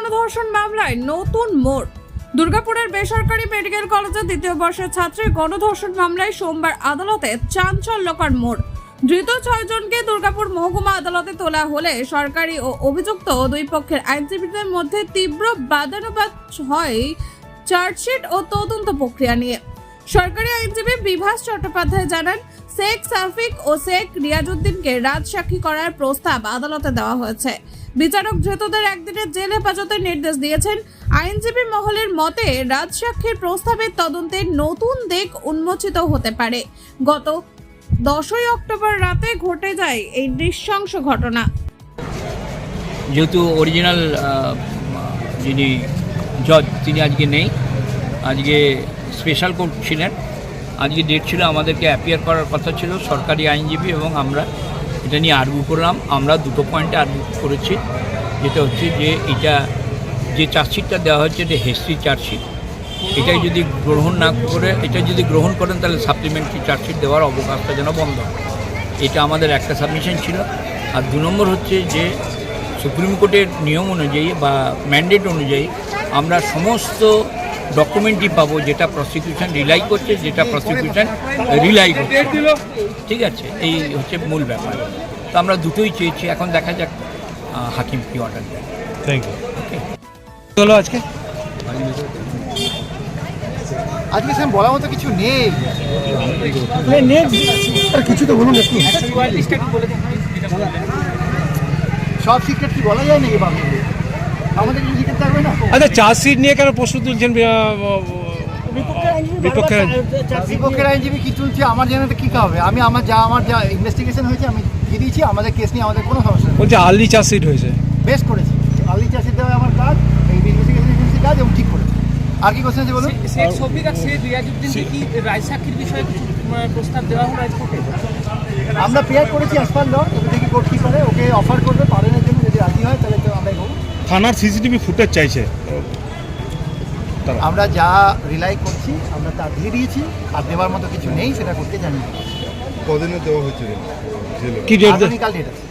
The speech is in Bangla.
গণধর্ষণ মামলায় নতুন মোড়। দুর্গাপুরের বেসরকারি মেডিকেল কলেজের দ্বিতীয় বর্ষের ছাত্রীর গণধর্ষণ মামলায় সোমবার আদালতে চাঞ্চল্যকর মোড়। ধৃত ছয়জনকে দুর্গাপুর মহকুমা আদালতে তোলা হলে সরকারি ও অভিযুক্ত দুই পক্ষের আইনজীবীদের মধ্যে তীব্র বাদানুবাদ হয় চার্জশিট ও তদন্ত প্রক্রিয়া নিয়ে। সরকারি আইনজীবী বিভাস চট্টোপাধ্যায় জানান, শেখ সাফিক ও শেখ রিয়াজউদ্দিনকে রাজসাক্ষী করার প্রস্তাব আদালতে দেওয়া হয়েছে। বিচারক ধৃতদের একদিনের জেল হেফাজতের নির্দেশ দিয়েছেন। আইনজীবী মহলের মতে রাজসাক্ষীর প্রস্তাবের তদন্তে নতুন দিক উন্মোচিত হতে পারে। গত দশই অক্টোবর রাতে ঘটে যায় এই নৃশংস ঘটনা। যেহেতু অরিজিনাল যিনি জজ তিনি আজকে নেই। আজকে স্পেশাল কোর্ট ছিলেন। আজকে ডেট ছিল আমাদেরকে অ্যাপিয়ার করার কথা ছিল। সরকারি আইনজীবী এবং আমরা। এটা নিয়ে আর্গু করলাম। আমরা দুটো পয়েন্টে আর্গু করেছি। যেটা হচ্ছে যে এটা যে চার্জশিটটা দেওয়া হচ্ছে এটা হিস্ট্রি চার্জশিট। এটাই যদি গ্রহণ না করে, এটা যদি গ্রহণ করেন, তাহলে সাপ্লিমেন্টারি চার্জশিট দেওয়ার অবকাশটা যেন বন্ধ এটা আমাদের একটা সাবমিশন ছিল। আর দু নম্বর হচ্ছে যে সুপ্রিম কোর্টের নিয়ম অনুযায়ী বা ম্যান্ডেট অনুযায়ী আমরা সমস্ত ডকুমেন্টই পাবো যেটা প্রসিকিউশন রিলাই করছে যেটা প্রসিকিউশন রিলাই করছে। ঠিক আছে এই হচ্ছে মূল ব্যাপার। তো আমরা দুটোই চেয়েছি এখন দেখা যাক হাকিম কি অর্ডার দেয়। থ্যাংক ইউ ওকে হলো আজকে? আজকে স্যার বলার মতো কিছু নেই। কিছু তো বলুন একটু। সব সিক্রেট কি বলা যায় নাকি বাবু আমাদের কিছু সিক্রেট থাকবে না আচ্ছা চার্জশিট নিয়ে কেন প্রশ্ন তুলছেন বিপক্ষের আইনজীবী কি তুলছে? আমার জানাতে কি হবে? আমি আমার যা আমার যা ইনভেস্টিগেশন হয়েছে আমি দিয়ে দিয়েছি আমাদের কেস নিয়ে আমাদের কোনো সমস্যা নেই। বলছে আর্লি চার্জশিট হয়েছে। করেছি। আর্লি দেওয়া আমার কাজ এই ইনভেস্টিগেশন এজেন্সির কাজ এবং ঠিক করেছি। আর কি কোশ্চেন আছে বলুন? শেখ শফিক আর শেখ রিয়াজউদ্দিনকে কি রায় সাক্ষীর বিষয়ে কিছু প্রস্তাব দেওয়া হলো রাজকোর্টে আমরা প্রেয়ার করেছি অ্যাজ পার ল দেখি কোর্ট কী করে ওকে অফার করবে পালনের জন্য যদি রাজি হয় তাহলে তো আমরা থানার সিসিটিভি ফুটেজ চাইছে। আমরা যা রিলাই করছি আমরা তা দিয়ে দিয়েছি আর দেওয়ার মতো কিছু নেই সেটা করতে জানি কদিনে দেওয়া হয়েছিল কি ডেট আগামীকাল ডেট আছে।